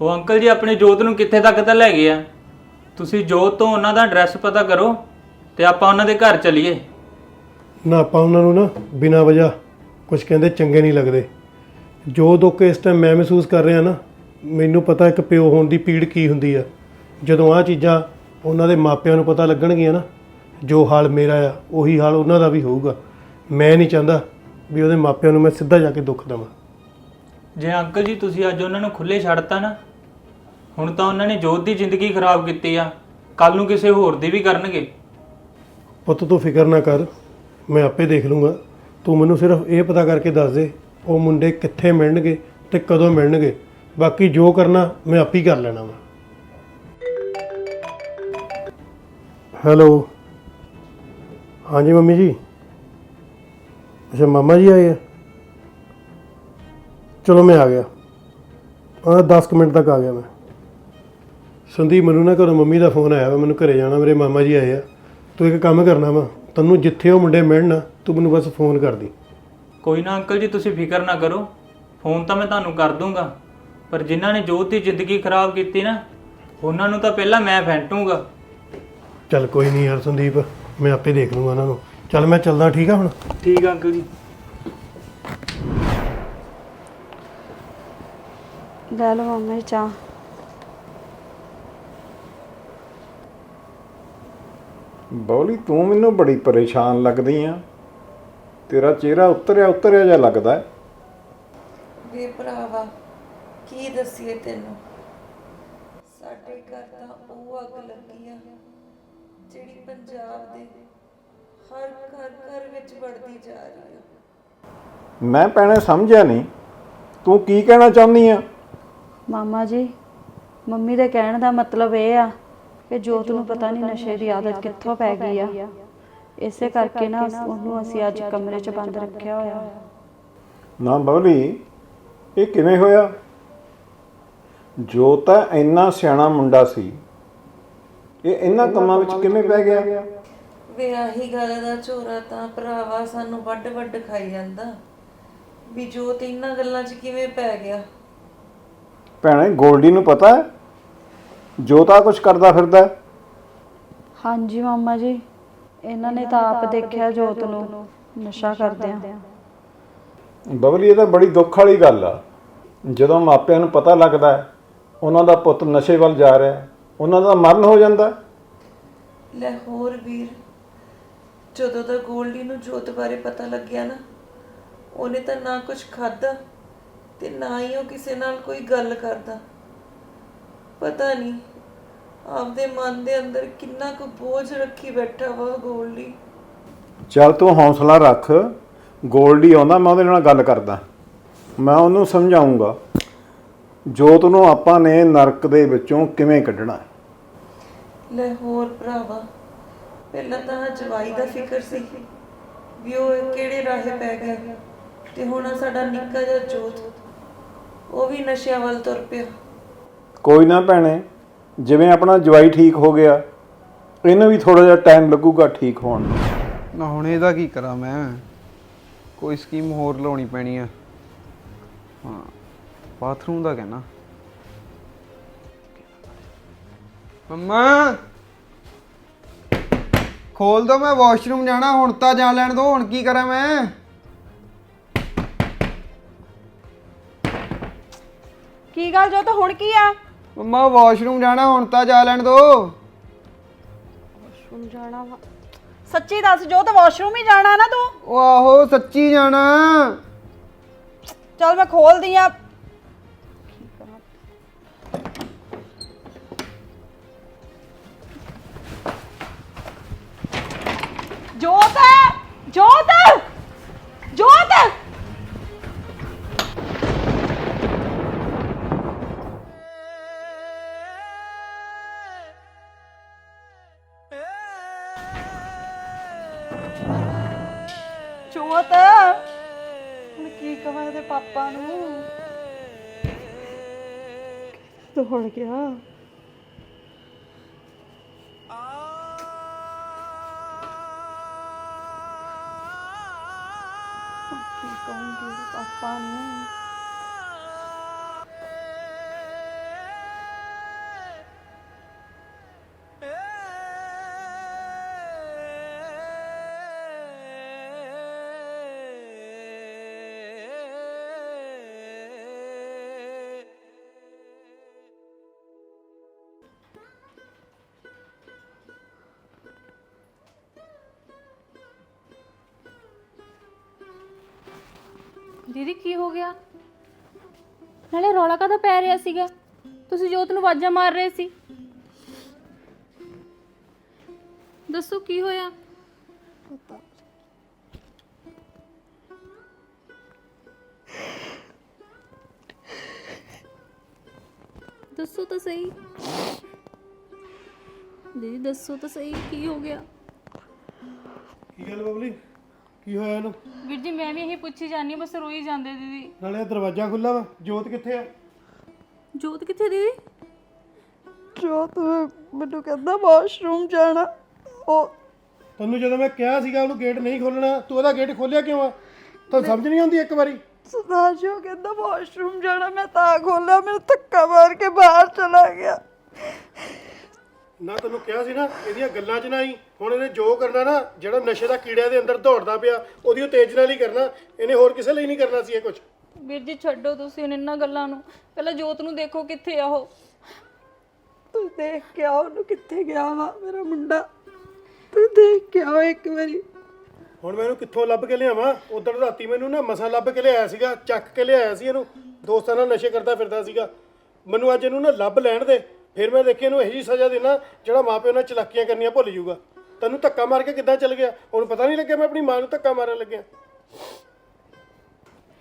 ਉਹ ਅੰਕਲ ਜੀ ਆਪਣੇ ਜੋਤ ਨੂੰ ਕਿੱਥੇ ਤੱਕ ਤਾਂ ਲੈ ਗਏ ਆ। ਤੁਸੀਂ ਜੋਤ ਤੋਂ ਉਹਨਾਂ ਦਾ ਐਡਰੈਸ ਪਤਾ ਕਰੋ ਤੇ ਆਪਾਂ ਉਹਨਾਂ ਦੇ ਘਰ ਚਲੀਏ। ਨਾ ਆਪਾਂ ਉਹਨਾਂ ਨੂੰ ਨਾ ਬਿਨਾਂ ਵਜ੍ਹਾ ਕੁਝ ਕਹਿੰਦੇ ਚੰਗੇ ਨਹੀਂ ਲੱਗਦੇ। ਜੋ ਦੁੱਖ ਇਸ ਟਾਈਮ ਮੈਂ ਮਹਿਸੂਸ ਕਰ ਰਿਹਾ ਨਾ ਮੈਨੂੰ ਪਤਾ ਇੱਕ ਪਿਓ ਹੋਣ ਦੀ ਪੀੜ ਕੀ ਹੁੰਦੀ ਆ। ਜਦੋਂ ਆਹ ਚੀਜ਼ਾਂ ਉਹਨਾਂ ਦੇ ਮਾਪਿਆਂ ਨੂੰ ਪਤਾ ਲੱਗਣਗੀਆਂ ਨਾ ਜੋ ਹਾਲ ਮੇਰਾ ਆ ਉਹੀ ਹਾਲ ਉਹਨਾਂ ਦਾ ਵੀ ਹੋਊਗਾ। ਮੈਂ ਨਹੀਂ ਚਾਹੁੰਦਾ ਵੀ ਉਹਦੇ ਮਾਪਿਆਂ ਨੂੰ ਮੈਂ ਸਿੱਧਾ ਜਾ ਕੇ ਦੁੱਖ ਦੇਵਾਂ। ਜੇ ਅੰਕਲ ਜੀ ਤੁਸੀਂ ਅੱਜ ਉਹਨਾਂ ਨੂੰ ਖੁੱਲੇ ਛੱਡਤਾ ਨਾ ਹੁਣ ਤਾਂ ਉਹਨਾਂ ਨੇ ਜੋਤ ਦੀ ਜ਼ਿੰਦਗੀ ਖਰਾਬ ਕੀਤੀ ਆ ਕੱਲ ਨੂੰ ਕਿਸੇ ਹੋਰ ਦੀ ਵੀ ਕਰਨਗੇ। ਪੁੱਤ ਤੂੰ ਫਿਕਰ ਨਾ ਕਰ ਮੈਂ ਆਪੇ ਦੇਖ ਲੂੰਗਾ। ਤੂੰ ਮੈਨੂੰ ਸਿਰਫ ਇਹ ਪਤਾ ਕਰਕੇ ਦੱਸ ਦੇ ਉਹ ਮੁੰਡੇ ਕਿੱਥੇ ਮਿਲਣਗੇ ਤੇ ਕਦੋਂ ਮਿਲਣਗੇ। ਬਾਕੀ ਜੋ ਕਰਨਾ ਮੈਂ ਆਪੇ ਹੀ ਕਰ ਲੈਣਾ ਵਾ। ਹੈਲੋ। ਹਾਂਜੀ ਮੰਮੀ ਜੀ। ਅੱਛਾ ਮਾਮਾ ਜੀ ਆਏ ਆ? ਚਲੋ ਮੈਂ ਆ ਗਿਆ। ਆ 10 ਕੁ ਮਿੰਟ ਤੱਕ ਆ ਗਿਆ ਮੈਂ। ਸੰਦੀਪ ਮੈਨੂੰ ਨਾ ਘਰੋਂ ਮੰਮੀ ਦਾ ਫੋਨ ਆਇਆ ਵਾ ਮੈਨੂੰ ਘਰੇ ਜਾਣਾ ਮੇਰੇ ਮਾਮਾ ਜੀ ਆਏ ਆ। ਤੂੰ ਇੱਕ ਕੰਮ ਕਰਨਾ ਵਾ ਤੈਨੂੰ ਜਿੱਥੇ ਉਹ ਮੁੰਡੇ ਮਿਲਣ ਤੂੰ ਮੈਨੂੰ ਬਸ ਫੋਨ ਕਰ ਦੀ। ਕੋਈ ਨਾ ਅੰਕਲ ਜੀ ਤੁਸੀਂ ਫਿਕਰ ਨਾ ਕਰੋ। ਫੋਨ ਤਾਂ ਮੈਂ ਤੁਹਾਨੂੰ ਕਰ ਦੂੰਗਾ। ਪਰ ਜਿਨ੍ਹਾਂ ਨੇ ਜੋਤ ਦੀ ਜ਼ਿੰਦਗੀ ਖਰਾਬ ਕੀਤੀ ਨਾ ਉਹਨਾਂ ਨੂੰ ਤਾਂ ਪਹਿਲਾਂ ਮੈਂ ਫੈਂਟੂਗਾ। ਚੱਲ ਕੋਈ ਨਹੀਂ ਯਾਰ ਸੰਦੀਪ। ਮੈਂ ਆਪੇ ਦੇਖ ਲੂੰਗਾ ਉਹਨਾਂ ਨੂੰ। ਚੱਲ ਮੈਂ ਚੱਲਦਾ ਠੀਕ ਆ ਹੁਣ? ਠੀਕ ਆ ਅੰਕਲ ਜੀ। ਲੈ ਲਓ ਮੰਮਾ ਚਾਹ। ਬੌਲੀ ਤੂੰ ਮੈਨੂੰ ਬੜੀ ਪਰੇਸ਼ਾਨ ਲੱਗਦੀ ਆ। ਤੇਰਾ ਚਿਹਰਾ ਉਤਰਿਆ ਉਤਰਿਆ ਜਿਹਾ ਲੱਗਦਾ ਹੈ। ਵੇ ਭਰਾਵਾ ਕੀ ਦੱਸੀਏ ਤੈਨੂੰ? ਸਾਡੇ ਘਰ ਤਾਂ ਉਹ ਅੱਗ ਲੱਗੀ ਆ। ਜਿਹੜੀ ਪੰਜਾਬ ਦੇ ਹਰ ਘਰ ਘਰ ਵਿੱਚ ਵੜਦੀ ਜਾ ਰਹੀ ਆ। ਮੈਂ ਭੈਣੇ ਸਮਝਿਆ ਨਹੀਂ। ਤੂੰ ਕੀ ਕਹਿਣਾ ਚਾਹੁੰਦੀ ਆ? ਮਾਮਾ ਜੀ ਮੰਮੀ ਦੇ ਕਹਿਣ ਦਾ ਮਤਲਬ ਇਹ ਆ ਕਿ ਜੋਤ ਨੂੰ ਪਤਾ ਨਹੀਂ ਨਸ਼ੇ ਦੀ ਆਦਤ ਕਿੱਥੋਂ ਪੈ ਗਈ ਆ। ਇਸੇ ਕਰਕੇ ਨਾ ਉਹਨੂੰ ਅਸੀਂ ਅੱਜ ਕਮਰੇ 'ਚ ਬੰਦ ਰੱਖਿਆ ਹੋਇਆ। ਨਾ ਬੌਲੀ ਇਹ ਕਿਵੇਂ ਹੋਇਆ? ਜੋ ਤਾਂ ਇੰਨਾ ਸਿਆਣਾ ਮੁੰਡਾ ਸੀ ਇਹ ਇਹਨਾਂ ਕੰਮਾਂ ਵਿੱਚ ਕਿਵੇਂ ਪੈ ਗਿਆ? ਵੇ ਆਹੀ ਗੱਲ ਦਾ ਝੋਰਾ ਤਾਂ ਭਰਾਵਾ ਸਾਨੂੰ ਵੱਡ ਵੱਡ ਖਾਈ ਜਾਂਦਾ। ਵੀ ਜੋਤ ਇਹਨਾਂ ਗੱਲਾਂ 'ਚ ਕਿਵੇਂ ਪੈ ਗਿਆ? ਭੈਣੇ ਗੋਲਡੀ ਨੂੰ ਪਤਾ ਹੈ? ਜੋ ਤਾਂ ਕੁਝ ਕਰਦਾ ਫਿਰਦਾ ਹੈ। ਹਾਂਜੀ ਮਾਮਾ ਜੀ ਇਹਨਾਂ ਨੇ ਤਾਂ ਆਪ ਦੇਖਿਆ ਜੋਤ ਨੂੰ ਨਸ਼ਾ ਕਰਦਿਆਂ। ਬਬਲੀ ਇਹ ਤਾਂ ਬੜੀ ਦੁੱਖ ਵਾਲੀ ਗੱਲ ਆ। ਜਦੋਂ ਮਾਪਿਆਂ ਨੂੰ ਪਤਾ ਲੱਗਦਾ ਹੈ ਉਹਨਾਂ ਦਾ ਪੁੱਤ ਨਸ਼ੇ ਵੱਲ ਜਾ ਰਿਹਾ ਹੈ, ਉਹਨਾਂ ਦਾ ਮਰਨ ਹੋ ਜਾਂਦਾ। ਲੈ ਹੋਰ ਵੀਰ ਜਦੋਂ ਦਾ ਗੋਲਡੀ ਨੂੰ ਜੋਤ ਬਾਰੇ ਪਤਾ ਲੱਗਿਆ ਨਾ ਉਹਨੇ ਤਾਂ ਨਾ ਕੁਝ ਖਾਦਾ ਤੇ ਨਾ ਹੀ ਉਹ ਕਿਸੇ ਨਾਲ ਕੋਈ ਗੱਲ ਕਰਦਾ ਪਤਾ ਨਹੀਂ ਆਪਦੇ ਮਨ ਦੇ ਅੰਦਰ ਕਿੰਨਾ ਕੁ ਬੋਝ ਰੱਖੀ ਬੈਠਾ ਵਾ ਗੋਲਡੀ ਚੱਲ ਤੂੰ ਹੌਸਲਾ ਰੱਖ ਗੋਲਡੀ ਆਉਂਦਾ ਮੈਂ ਉਹਦੇ ਨਾਲ ਗੱਲ ਕਰਦਾ ਮੈਂ ਉਹਨੂੰ ਸਮਝਾਉਂਗਾ ਜੋਤ ਨੂੰ ਆਪਾਂ ਨੇ ਨਰਕ ਦੇ ਵਿੱਚੋਂ ਕਿਵੇਂ ਕੱਢਣਾ ਹੈ। ਲੈ ਹੋਰ ਭਰਾਵਾ ਪਹਿਲਾਂ ਤਾਂ ਜਵਾਈ ਦਾ ਫਿਕਰ ਸੀ ਵੀ ਉਹ ਕਿਹੜੇ ਰਾਹੇ ਪੈ ਗਿਆ ਤੇ ਹੁਣ ਸਾਡਾ ਨਿੱਕਾ ਜਿਹਾ ਜੋਤ ਉਹ ਵੀ ਨਸ਼ਿਆਂ ਵੱਲ ਤੁਰ ਪਿਆ। ਕੋਈ ਨਾ ਭੈਣੇ ਜਿਵੇਂ ਆਪਣਾ ਜਵਾਈ ਠੀਕ ਹੋ ਗਿਆ ਇਹਨੂੰ ਵੀ ਥੋੜਾ ਜਿਹਾ ਟਾਈਮ ਲੱਗੂਗਾ ਠੀਕ ਹੋਣ ਨੂੰ। ਨਾ ਹੁਣ ਇਹਦਾ ਕੀ ਕਰਾਂ ਮੈਂ? ਕੋਈ ਸਕੀਮ ਹੋਰ ਲਾਉਣੀ ਪੈਣੀ ਆ। ਹਾਂ ਬਾਥਰੂਮ ਦਾ ਕਹਿਣਾ। ਮੰਮਾ। ਖੋਲ ਦੋ ਮੈਂ ਵਾਸ਼ਰੂਮ ਜਾਣਾ ਹੁਣ ਤਾਂ ਜਾ ਲੈਣ ਦੋ ਹੁਣ ਕੀ ਕਰਾਂ ਮੈਂ? ਕੀ ਗੱਲ ਜੋ ਤਾਂ ਹੁਣ ਕੀ ਆ? ਮੰਮਾ ਵਾਸ਼ਰੂਮ ਜਾਣਾ ਹੁਣ ਤਾਂ ਜਾ ਲੈਣ ਦੋ। ਵਾਸ਼ਰੂਮ ਜਾਣਾ ਵਾ। ਸੱਚੀ ਦੱਸ ਜੋ ਤਾਂ ਵਾਸ਼ਰੂਮ ਹੀ ਜਾਣਾ ਨਾ ਤੂੰ? ਉਹ ਆਹੋ ਸੱਚੀ ਜਾਣਾ। ਚੱਲ ਮੈਂ ਖੋਲਦੀ ਆ। ਜੋਤ ਜੋਤ ਜੋਤ। ਜੋਤ ਹੁਣ ਕੀ ਕਵਾਂ ਇਹਦੇ ਪਾਪਾ ਨੂੰ? ਦੌੜ ਗਿਆ? ਕਹੂੰਗੀ ਇਹਦੇ ਹੋ ਗਿਆ। ਨਾਲੇ ਰੌਲਾ ਕਾਹਦਾ ਪੈ ਰਿਹਾ ਸੀਗਾ? ਤੁਸੀਂ ਜੋਤ ਨੂੰ ਵਾਜਾਂ ਮਾਰ ਰਹੇ ਸੀ। ਦੱਸੋ ਕੀ ਹੋਇਆ? ਦੱਸੋ ਤਾਂ ਸਹੀ। ਦੀਦੀ, ਦੱਸੋ ਤਾਂ ਸਹੀ ਕੀ ਹੋ ਗਿਆ? ਕੀ ਗੱਲ ਬਬਲੀ? ਕੀ ਹੋਇਆ ਇਹਨੂੰ? ਵੀਰ ਜੀ ਮੈਂ ਵੀ ਇਹੀ ਪੁੱਛੀ ਜਾਨੀ ਬਸ ਰੋਈ ਜਾਂਦੇ ਦੀਦੀ। ਨਾਲੇ ਇਹ ਦਰਵਾਜ਼ਾ ਖੁੱਲਾ ਵਾ। ਜੋਤ ਕਿੱਥੇ ਆ? ਜੋਤ ਕਿੱਥੇ ਦੀਦੀ? ਜੋਤ ਮੈਨੂੰ ਕਹਿੰਦਾ ਵਾਸ਼ਰੂਮ ਜਾਣਾ। ਉਹ ਤੈਨੂੰ ਜਦੋਂ ਮੈਂ ਕਿਹਾ ਸੀਗਾ ਉਹਨੂੰ ਗੇਟ ਨਹੀਂ ਖੋਲਣਾ ਤੂੰ ਉਹਦਾ ਗੇਟ ਖੋਲਿਆ ਕਿਉਂ ਆ? ਤਾਂ ਸਮਝ ਨਹੀਂ ਆਉਂਦੀ ਇੱਕ ਵਾਰੀ? ਸਦਾਸ਼ੋ ਕਹਿੰਦਾ ਵਾਸ਼ਰੂਮ ਜਾਣਾ ਮੈਂ ਤਾਂ ਖੋਲਿਆ ਮੈਨੂੰ ਧੱਕਾ ਮਾਰ ਕੇ ਬਾਹਰ ਚਲਾ ਗਿਆ। ਨਾ ਤੈਨੂੰ ਕਿਹਾ ਸੀ ਨਾ ਇਹਦੀਆਂ ਗੱਲਾਂ 'ਚ ਨਾ ਆਈ। ਹੁਣ ਇਹਨੇ ਜੋ ਕਰਨਾ ਨਾ ਜਿਹੜਾ ਨਸ਼ੇ ਦਾ ਕੀੜਿਆਂ ਦੇ ਅੰਦਰ ਦੌੜਦਾ ਪਿਆ ਉਹਦੀ ਉਹ ਤੇਜ਼ ਨਾਲ ਹੀ ਕਰਨਾ। ਇਹਨੇ ਹੋਰ ਕਿਸੇ ਲਈ ਨਹੀਂ ਕਰਨਾ ਸੀ ਇਹ ਕੁਝ ਵੀਰ ਜੀ ਛੱਡੋ ਤੁਸੀਂ ਹੁਣ ਇਹਨਾਂ ਗੱਲਾਂ ਨੂੰ। ਪਹਿਲਾਂ ਜੋਤ ਨੂੰ ਦੇਖੋ ਕਿੱਥੇ ਆ ਉਹ। ਤੂੰ ਦੇਖ ਕੇ ਆ ਉਹਨੂੰ ਕਿੱਥੇ ਗਿਆ ਵਾ ਮੇਰਾ ਮੁੰਡਾ। ਤੂੰ ਦੇਖ ਕੇ ਆ ਇੱਕ ਵਾਰੀ। ਹੁਣ ਮੈਂ ਇਹਨੂੰ ਕਿੱਥੋਂ ਲੱਭ ਕੇ ਲਿਆਵਾਂ? ਉਦੋਂ ਰਾਤੀ ਮੈਨੂੰ ਨਾ ਮਸਾ ਲੱਭ ਕੇ ਲਿਆਇਆ ਸੀਗਾ ਚੱਕ ਕੇ ਲਿਆਇਆ ਸੀ ਇਹਨੂੰ। ਦੋਸਤਾਂ ਨਾਲ ਨਸ਼ੇ ਕਰਦਾ ਫਿਰਦਾ ਸੀਗਾ। ਮੈਨੂੰ ਅੱਜ ਇਹਨੂੰ ਨਾ ਲੱਭ ਲੈਣ ਦੇ। ਫਿਰ ਮੈਂ ਦੇਖੇ ਇਹਨੂੰ ਇਹੋ ਜੀ ਸਜ਼ਾ ਦੇਣਾ ਜਿਹੜਾ ਮਾਪਿਓ ਨਾਲ ਚਲਾਕੀਆਂ ਕਰਨੀਆਂ ਭੁੱਲ ਜਾਊਗਾ। ਤੈਨੂੰ ਧੱਕਾ ਮਾਰ ਕੇ ਕਿੱਦਾਂ ਚੱਲ ਗਿਆ? ਉਹਨੂੰ ਪਤਾ ਨਹੀਂ ਲੱਗਿਆ ਮੈਂ ਆਪਣੀ ਮਾਂ ਨੂੰ ਧੱਕਾ ਮਾਰਨ ਲੱਗਿਆ।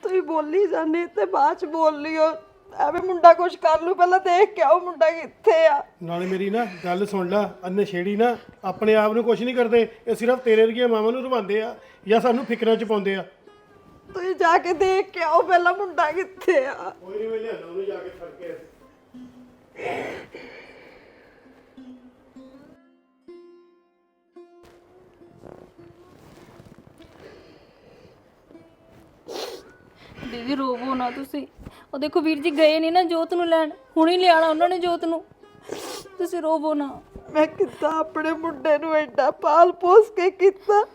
ਤੂੰ ਬੋਲੀ ਜਾਂਦੀ ਤੇ ਬਾਅਦ ਚ ਬੋਲ ਲਿਓ ਐਵੇਂ ਮੁੰਡਾ ਕੁਝ ਕਰ ਲੂ ਪਹਿਲਾਂ ਦੇਖ ਕੇ ਆਓ ਮੁੰਡਾ ਕਿੱਥੇ ਆ। ਨਾਲੇ ਮੇਰੀ ਨਾ ਗੱਲ ਸੁਣ ਲੈ ਅੰਨੇ ਛੇੜੀ ਨਾ ਆਪਣੇ ਆਪ ਨੂੰ ਕੁਝ ਨਹੀਂ ਕਰਦੇ ਇਹ ਸਿਰਫ ਤੇਰੇ ਵਰਗੀਆਂ ਮਾਵਾਂ ਨੂੰ ਰਵਾਉਂਦੇ ਆ ਜਾਂ ਸਾਨੂੰ ਫਿਕਰਾਂ 'ਚ ਪਾਉਂਦੇ ਆ। ਤੁਸੀਂ ਜਾ ਕੇ ਦੇਖ ਕੇ ਆਓ ਪਹਿਲਾਂ ਮੁੰਡਾ ਕਿੱਥੇ ਆ। ਕੋਈ ਨਹੀਂ ਮੈਂ ਲਿਆਣਾ ਉਹਨੂੰ ਜਾ ਕੇ ਫੜ ਕੇ। ਦੀਦੀ ਰੋਵੋ ਨਾ ਤੁਸੀਂ। ਉਹ ਦੇਖੋ ਵੀਰ ਜੀ ਗਏ ਨਹੀਂ ਨਾ ਜੋਤ ਨੂੰ ਲੈਣ। ਹੁਣੇ ਲਿਆਣਾ ਉਹਨਾਂ ਨੇ ਜੋਤ ਨੂੰ। ਤੁਸੀਂ ਰੋਵੋ ਨਾ। ਮੈਂ ਕਿੱਦਾਂ ਆਪਣੇ ਮੁੰਡੇ ਨੂੰ ਐਡਾ ਪਾਲ ਪੋਸ ਕੇ ਕੀਤਾ?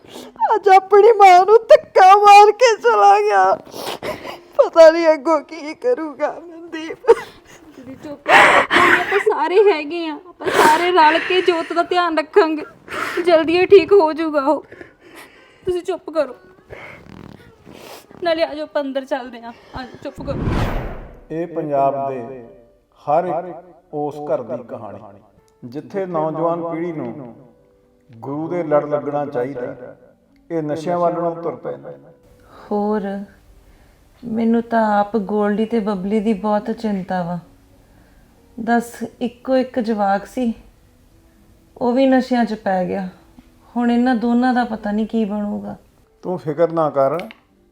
ਅੱਜ ਆਪਣੀ ਮਾਂ ਨੂੰ ਧੱਕਾ ਮਾਰ ਕੇ ਚਲਾ ਗਿਆ। ਪਤਾ ਨਹੀਂ ਅੱਗੋਂ ਕੀ ਕਰੂਗਾ ਮਨਦੀਪ। ਦੀਦੀ ਚੁੱਪ। ਆਪਾਂ ਸਾਰੇ ਹੈਗੇ ਆ। ਆਪਾਂ ਸਾਰੇ ਰਲ ਕੇ ਜੋਤ ਦਾ ਧਿਆਨ ਰੱਖਾਂਗੇ। ਜਲਦੀ ਹੀ ਠੀਕ ਹੋ ਜਾਊਗਾ ਉਹ। ਤੁਸੀਂ ਚੁੱਪ ਕਰੋ। ਨਾਲੇ ਆਜੋ ਆਪਾਂ ਅੰਦਰ ਚੱਲਦੇ ਆ ਆਜੋ ਚੁੱਪ ਕਰੋ। ਇਹ ਪੰਜਾਬ ਦੇ ਹਰ ਇੱਕ ਉਸ ਘਰ ਦੀ ਕਹਾਣੀ। ਜਿੱਥੇ ਨੌਜਵਾਨ ਪੀੜ੍ਹੀ ਨੂੰ ਗੁਰੂ ਦੇ ਲੜ ਲੱਗਣਾ ਚਾਹੀਦਾ ਇਹ ਨਸ਼ਿਆਂ ਵੱਲ ਨੂੰ ਤੁਰ ਪਏ ਨੇ ਹੋਰ ਮੈਨੂੰ ਤਾਂ ਆਪ ਗੋਲਡੀ ਤੇ ਬਬਲੀ ਦੀ ਬਹੁਤ ਚਿੰਤਾ ਵਾ। ਦੱਸ ਇੱਕੋ ਇੱਕ ਜਵਾਕ ਸੀ ਉਹ ਵੀ ਨਸ਼ਿਆਂ 'ਚ ਪੈ ਗਿਆ। ਹੁਣ ਇਹਨਾਂ ਦੋਨਾਂ ਦਾ ਪਤਾ ਨਹੀਂ ਕੀ ਬਣੂਗਾ। ਤੂੰ ਫਿਕਰ ਨਾ ਕਰ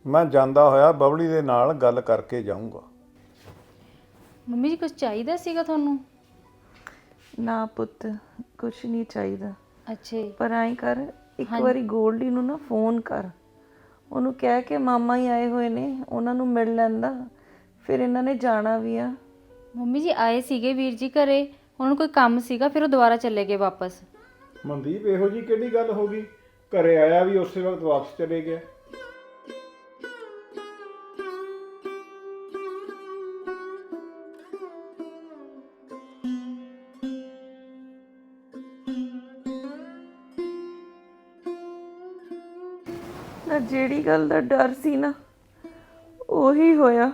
ਮੈਂ ਜਾਂਦਾ ਹੋਇਆ ਬਬਲੀ ਦੇ ਨਾਲ ਗੱਲ ਕਰਕੇ ਜਾਊਂਗਾ। ਮੰਮੀ ਜੀ ਕੁਝ ਚਾਹੀਦਾ ਸੀਗਾ ਤੁਹਾਨੂੰ? ਨਾ ਪੁੱਤ ਕੁਛ ਨਹੀਂ ਚਾਹੀਦਾ। ਅੱਛਾ ਜੀ। ਪਰ ਐਂ ਕਰ ਇੱਕ ਵਾਰੀ ਗੋਲਡੀ ਨੂੰ ਨਾ ਫੋਨ ਕਰ। ਉਹਨੂੰ ਕਹਿ ਕੇ ਮਾਮਾ ਹੀ ਆਏ ਹੋਏ ਨੇ ਉਹਨਾਂ ਨੂੰ ਮਿਲ ਲੈਂਦਾ। ਫਿਰ ਇਹਨਾਂ ਨੇ ਜਾਣਾ ਵੀ ਆ। ਮੰਮੀ ਜੀ ਆਏ ਸੀਗੇ ਵੀਰ ਜੀ ਘਰੇ। ਉਹਨਾਂ ਨੂੰ ਕੋਈ ਕੰਮ ਸੀਗਾ ਫਿਰ ਉਹ ਦੁਬਾਰਾ ਚਲੇ ਗਏ ਵਾਪਸ। ਮਨਦੀਪ ਇਹੋ ਜੀ ਕਿਹੜੀ ਗੱਲ ਹੋ ਗਈ? ਘਰੇ ਆਇਆ ਵੀ ਉਸੇ ਵਕਤ ਵਾਪਸ ਚਲੇ ਗਿਆ। ਜਿਹੜੀ ਗੱਲ ਦਾ ਡਰ ਸੀ ਨਾ ਉਹੀ ਹੋਇਆ।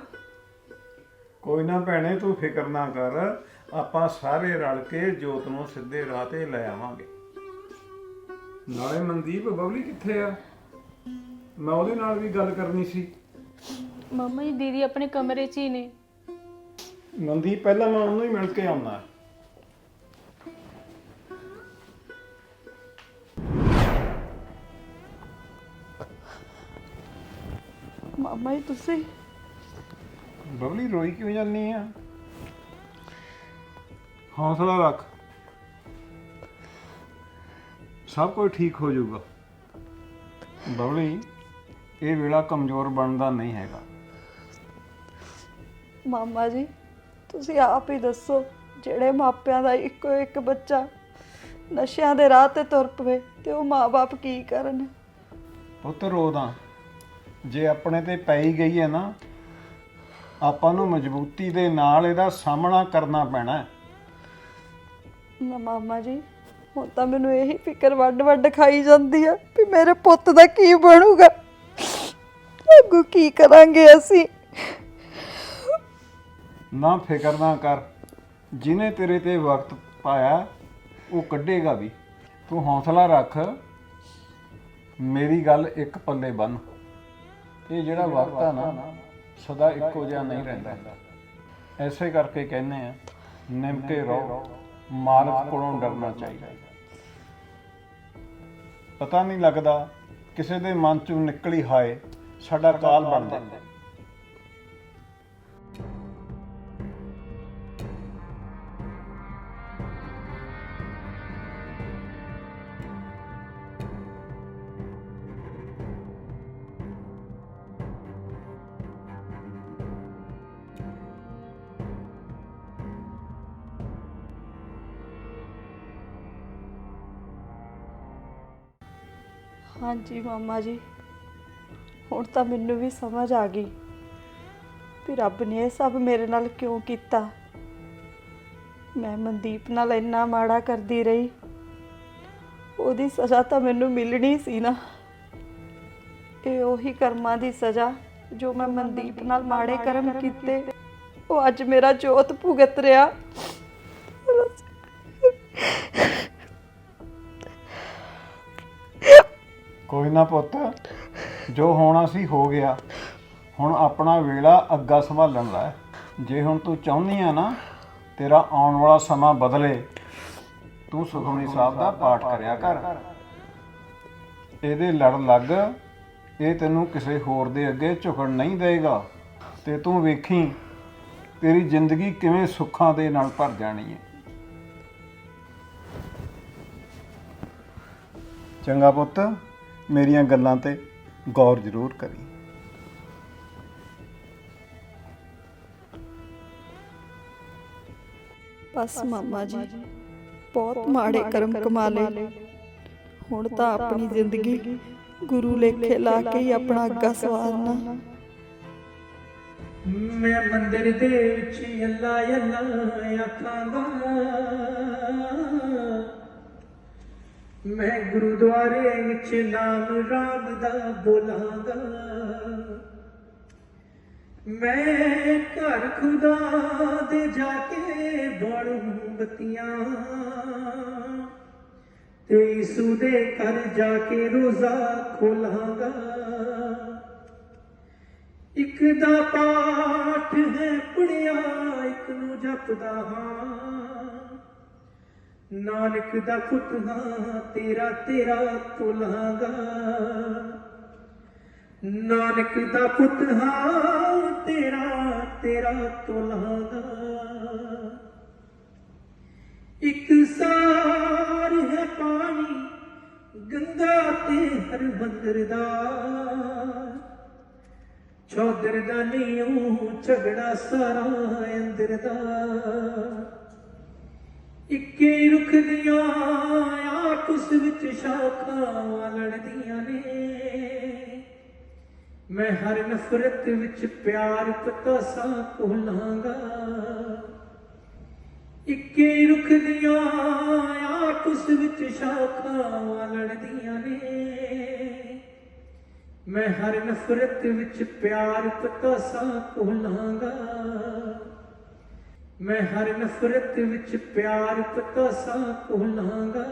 ਕੋਈ ਨਾ ਭੈਣੇ ਤੂੰ ਫਿਕਰ ਨਾ ਕਰ। ਆਪਾਂ ਸਾਰੇ ਰਲ ਕੇ ਜੋਤ ਨੂੰ ਸਿੱਧੇ ਰਾਹ ਤੇ ਲੈ ਆਵਾਂਗੇ। ਨਾਲੇ ਮਨਦੀਪ ਬਬਲੀ ਕਿੱਥੇ ਆ? ਮੈਂ ਉਹਦੇ ਨਾਲ ਵੀ ਗੱਲ ਕਰਨੀ ਸੀ। ਮੰਮਾ ਜੀ ਦੀਦੀ ਆਪਣੇ ਕਮਰੇ 'ਚ ਹੀ ਨੇ। ਮਨਦੀਪ ਪਹਿਲਾਂ ਮੈਂ ਉਹਨੂੰ ਹੀ ਮਿਲ ਕੇ ਆਉਣਾ। ਮਾਮਾ ਜੀ ਤੁਸੀਂ? ਬਬਲੀ ਰੋਈ ਕਿਉਂ ਜਾਂਦੀ ਆ? ਹੌਸਲਾ ਰੱਖ। ਸਭ ਕੁਝ ਠੀਕ ਹੋ ਜਾਊਗਾ। ਬਬਲੀ ਇਹ ਵੇਲਾ ਕਮਜ਼ੋਰ ਬਣਦਾ ਨਹੀਂ ਹੈਗਾ। ਮਾਮਾ ਜੀ ਤੁਸੀਂ ਆਪ ਹੀ ਦੱਸੋ ਜਿਹੜੇ ਮਾਪਿਆਂ ਦਾ ਇੱਕੋ ਇੱਕ ਬੱਚਾ ਨਸ਼ਿਆਂ ਦੇ ਰਾਹ ਤੇ ਤੁਰ ਪਵੇ ਤੇ ਉਹ ਮਾਪੇ ਕੀ ਕਰਨ? ਪੁੱਤ ਰੋਦਾ ਜੇ ਆਪਣੇ ਤੇ ਪੈ ਹੀ ਗਈ ਹੈ ਨਾ ਆਪਾਂ ਨੂੰ ਮਜ਼ਬੂਤੀ ਦੇ ਨਾਲ ਇਹਦਾ ਸਾਹਮਣਾ ਕਰਨਾ ਪੈਣਾ ਹੈ। ਨਾ ਮਾਮਾ ਜੀ ਹੁਣ ਤਾਂ ਮੈਨੂੰ ਇਹੀ ਫਿਕਰ ਵੱਡ ਵੱਡ ਖਾਈ ਜਾਂਦੀ ਆ ਵੀ ਮੇਰੇ ਪੁੱਤ ਦਾ ਕੀ ਬਣੂਗਾ। ਅੱਗੂ ਕੀ ਕਰਾਂਗੇ ਅਸੀਂ? ਨਾ ਫਿਕਰ ਨਾ ਕਰ ਜਿਨੇ ਤੇਰੇ ਤੇ ਵਕਤ ਪਾਇਆ ਉਹ ਕੱਢੇਗਾ ਵੀ। ਤੂੰ ਹੌਸਲਾ ਰੱਖ ਮੇਰੀ ਗੱਲ ਇੱਕ ਪੱਲੇ ਬੰਨ। ਇਹ ਜਿਹੜਾ ਵਕਤ ਆ ਨਾ, ਸਦਾ ਇੱਕੋ ਜਿਹਾ ਨਹੀਂ ਰਹਿੰਦਾ। ਐਸੇ ਕਰਕੇ ਕਹਿੰਦੇ ਆ, ਨਿਮਕੇ ਰਹੋ, ਮਾਲਕ ਕੋਲੋਂ ਡਰਨਾ ਚਾਹੀਦਾ। ਪਤਾ ਨਹੀਂ ਲੱਗਦਾ ਕਿਸੇ ਦੇ ਮਨ ਚੋਂ ਨਿਕਲੀ ਹਾਏ, ਸਾਡਾ ਕਾਲ ਬਣ ਜਾਂਦਾ। ਹਾਂਜੀ ਮਾਮਾ ਜੀ। ਹੁਣ ਤਾਂ ਮੈਨੂੰ ਵੀ ਸਮਝ ਆ ਗਈ ਵੀ ਰੱਬ ਨੇ ਇਹ ਸਭ ਮੇਰੇ ਨਾਲ ਕਿਉਂ ਕੀਤਾ। ਮੈਂ ਮਨਦੀਪ ਨਾਲ ਇੰਨਾ ਮਾੜਾ ਕਰਦੀ ਰਹੀ। ਉਹਦੀ ਸਜ਼ਾ ਤਾਂ ਮੈਨੂੰ ਮਿਲਣੀ ਸੀ ਨਾ। ਇਹ ਉਹੀ ਕਰਮਾਂ ਦੀ ਸਜ਼ਾ ਜੋ ਮੈਂ ਮਨਦੀਪ ਨਾਲ ਮਾੜੇ ਕਰਮ ਕੀਤੇ। ਉਹ ਅੱਜ ਮੇਰਾ ਜੋਤ ਭੁਗਤ ਰਿਹਾ। ਕੋਈ ਨਾ ਪੁੱਤ। ਜੋ ਹੋਣਾ ਸੀ ਹੋ ਗਿਆ। ਹੁਣ ਆਪਣਾ ਵੇਲਾ ਅੱਗਾ ਸੰਭਾਲਣ ਦਾ ਹੈ। ਜੇ ਹੁਣ ਤੂੰ ਚਾਹੁੰਦੀ ਆ ਨਾ, ਤੇਰਾ ਆਉਣ ਵਾਲਾ ਸਮਾਂ ਬਦਲੇ। ਤੂੰ ਸੁਖਮਨੀ ਸਾਹਿਬ ਦਾ ਪਾਠ ਕਰਿਆ ਕਰ। ਇਹਦੇ ਲੜ ਲੱਗ, ਇਹ ਤੈਨੂੰ ਕਿਸੇ ਹੋਰ ਦੇ ਅੱਗੇ ਝੁਕਣ ਨਹੀਂ ਦੇਗਾ ਤੇ ਤੂੰ ਵੇਖੀ, ਤੇਰੀ ਜ਼ਿੰਦਗੀ ਕਿਵੇਂ ਸੁੱਖਾਂ ਦੇ ਨਾਲ ਭਰ ਜਾਣੀ ਹੈ। ਚੰਗਾ ਪੁੱਤ। ਮੇਰੀਆਂ ਗੱਲਾਂ ਤੇ ਗੌਰ ਜ਼ਰੂਰ ਕਰੀ। ਬਸ ਮਾਮਾ ਜੀ ਬਹੁਤ ਮਾੜੇ ਕਰਮ ਕਮਾ ਲਏ। ਹੁਣ ਤਾਂ ਆਪਣੀ ਜ਼ਿੰਦਗੀ ਗੁਰੂ ਲੇਖੇ ਲਾ ਕੇ ਹੀ ਆਪਣਾ ਅੱਗਾ ਸਵਾਰਨਾ। ਮੈਂ ਮੰਦਿਰ ਦੇ ਵਿੱਚ ਅੱਲਾ ਅੱਲਾ ਆਖਾਂਗਾ ਮੈਂ ਗੁਰਦੁਆਰੇ ਵਿੱਚ ਨਾਮ ਰਾਮ ਦਾ ਬੋਲਾਂਗਾ। ਮੈਂ ਘਰ ਖੁਦਾ ਦੇ ਜਾ ਕੇ ਬਾਲੂ ਬੱਤੀਆਂ। ਤੇ ਯਿਸੂ ਦੇ ਘਰ ਜਾ ਕੇ ਰੋਜ਼ਾ ਖੋਲਾਂਗਾ। ਇੱਕ ਦਾ ਪਾਠ ਹੈ ਪੜਿਆ ਇੱਕ ਨੂੰ ਜਪਦਾ ਹਾਂ। ਨਾਨਕ ਦਾ ਪੁੱਤ ਹਾਂ, ਤੇਰਾ ਤੇਰਾ ਤੁਲਾਂਗਾ ਨਾਨਕ ਦਾ ਪੁੱਤ ਹਾਂ, ਤੇਰਾ ਤੇਰਾ ਤੁਲਾਂਗਾ ਇੱਕ ਸਾਰ ਹੈ ਪਾਣੀ, ਗੰਗਾ ਤੇ ਹਰ ਮੰਦਰ ਦਾ। ਚੌਧਰ ਦਾ ਨਹੀਂ ਉਹ ਝਗੜਾ ਸਾਰਾ ਅੰਦਰ ਦਾ। ਇੱਕੇ ਰੁੱਖ ਦੀਆਂ ਆਪਸ ਵਿੱਚ ਸ਼ਾਖਾਂ ਲੜਦੀਆਂ ਨੇ। ਮੈਂ ਹਰ ਨਫ਼ਰਤ ਵਿੱਚ ਪਿਆਰ ਪਤਾਸਾ ਕੋਲਾਂਗਾ ਇੱਕੇ ਰੁੱਖ ਦੀਆਂ ਆਪਸ ਵਿੱਚ ਸ਼ਾਖਾਂ ਲੜਦੀਆਂ ਨੇ। ਮੈਂ ਹਰ ਨਫ਼ਰਤ ਵਿੱਚ ਪਿਆਰ ਪਤਾਸਾ ਕੋਲਾਂਗਾ ਮੈਂ ਹਰ ਨਫ਼ਰਤ ਵਿੱਚ ਪਿਆਰ ਪਤਾਸਾ ਕੋਲਾਂਗਾ